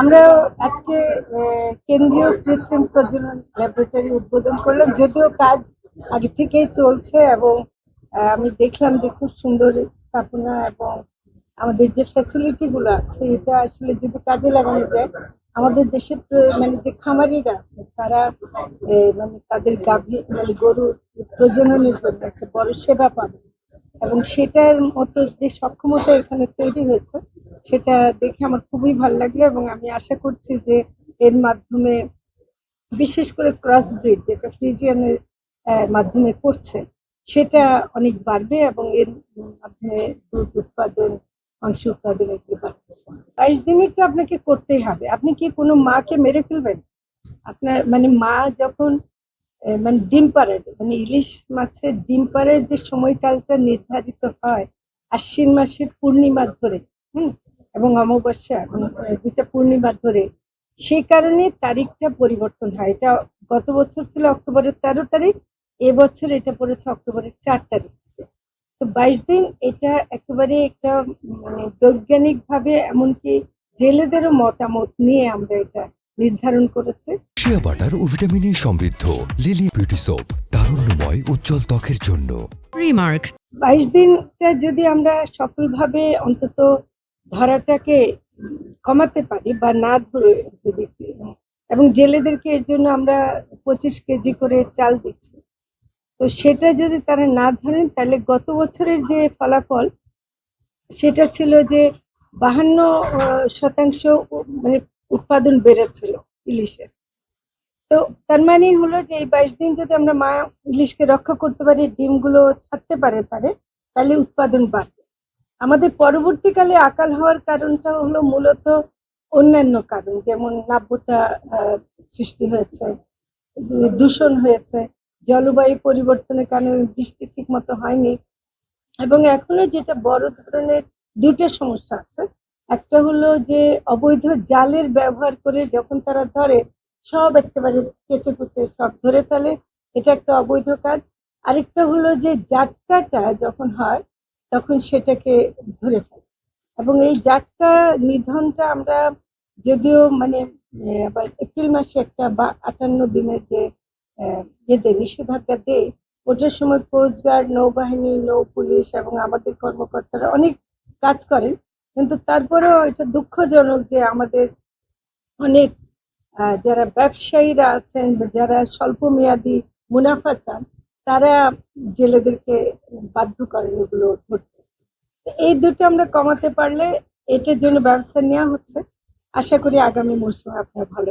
আমরা আজকে কেন্দ্রীয় কৃত্রিম প্রজনন ল্যাবরেটরি উদ্বোধন করলাম। যদিও কাজ আগে থেকেই চলছে এবং আমি দেখলাম যে খুব সুন্দর স্থাপনা এবং আমাদের যে ফ্যাসিলিটি গুলো আছে, এটা আসলে যদি কাজে লাগানো যায়, আমাদের দেশের মানে যে খামারিরা আছে, তারা মানে তাদের গাভী মানে গরুর প্রজননের জন্য একটা বড় সেবা পাবে। এবং সেটার মতো যে সক্ষমতা এখানে তৈরি হয়েছে, সেটা দেখে আমার খুবই ভালো লাগল এবং আমি আশা করছি যে এর মাধ্যমে, বিশেষ করে ক্রস ব্রিড যেটা ফ্রিজিয়ানের মাধ্যমে করছে, সেটা অনেক বাড়বে এবং এর মাধ্যমে দুধ উৎপাদন, মাংস উৎপাদন এগুলো বাড়বে। বাইশ দিনের তো আপনাকে করতেই হবে। আপনি কি কোনো মাকে মেরে ফেলবেন? আপনার মানে মা যখন মানে ডিম পাড়ার মানে ইলিশ মাছের ডিম পাড়ার যে সময়কালটা নির্ধারিত হয়, আশ্বিন মাসের পূর্ণিমা ধরে, হুম, এবং অমাবস্যা এবং দুইটা পূর্ণিমা ধরে, সেই কারণে তারিখটা পরিবর্তন হয়। এটা গত বছর ছিল অক্টোবরের তেরো তারিখ এবছর এটা পড়েছে অক্টোবরের চার তারিখ। তো বাইশ দিন এটা একেবারে একটা মানে বৈজ্ঞানিক ভাবে এমনকি জেলেদেরও মতামত নিয়ে আমরা এটা নির্ধারণ করেছে। শিয়া বাটার ও ভিটামিনে সমৃদ্ধ। লিলি বিউটি সোপ তারুণ্যময় উজ্জ্বল ত্বকের জন্য। Remark. বাইশ দিনটা যদি আমরা সফলভাবে অন্তত ধরাটাকে কমাতে পারি বা না ধরে যদি এবং জেলেদেরকে এর জন্য আমরা পঁচিশ কেজি করে চাল দিচ্ছি তো সেটা যদি তারা না ধরেন তাহলে গত বছরের যে ফলাফল সেটা ছিল যে বাহান্ন শতাংশ মানে উৎপাদন বেড়েছিল ইলিশের। তো তার মানে হলো যে এই বাইশ দিন যদি আমরা মা ইলিশকে রক্ষা করতে পারি, ডিমগুলো ছাড়তে পারে পারে, তাহলে উৎপাদন বাড়বে। আমাদের পরবর্তীকালে আকাল হওয়ার কারণটা হলো মূলত অন্যান্য কারণ, যেমন নাব্যতা সৃষ্টি হয়েছে, দূষণ হয়েছে, জলবায়ু পরিবর্তনের কারণে বৃষ্টি ঠিক মতো হয়নি। এবং এখনও যেটা বড় ধরনের দুটো সমস্যা আছে একটা হলো যে অবৈধ জালের ব্যবহার করে যখন তারা ধরে, সব একেবারে কেচে কুচে সব ধরে ফেলে, এটা একটা অবৈধ কাজ। আরেকটা হলো যে জাটকাটা যখন হয়, তখন সেটাকে ধরে ফেলে। এবং এই জাটকা নিধনটা আমরা যদিও মানে আবার এপ্রিল মাসে একটা বা আটান্ন দিনের যে ইয়ে দেয় নিষেধাজ্ঞা দেয়, ওটার সময় কোস্টগার্ড নৌবাহিনী, নৌ পুলিশ এবং আমাদের কর্মকর্তারা অনেক কাজ করেন। কিন্তু তারপরেও এটা দুঃখজনক যে আমাদের অনেক যারা ব্যবসায়ীরা আছেন যারা স্বল্প মেয়াদি মুনাফা চান, তারা জেলেদেরকে বাধ্য করেন এগুলো ধরতে। এই দুটো আমরা কমাতে পারলে এটার জন্য ব্যবস্থা নেওয়া হচ্ছে। আশা করি আগামী মৌসুমে আপনার ভালো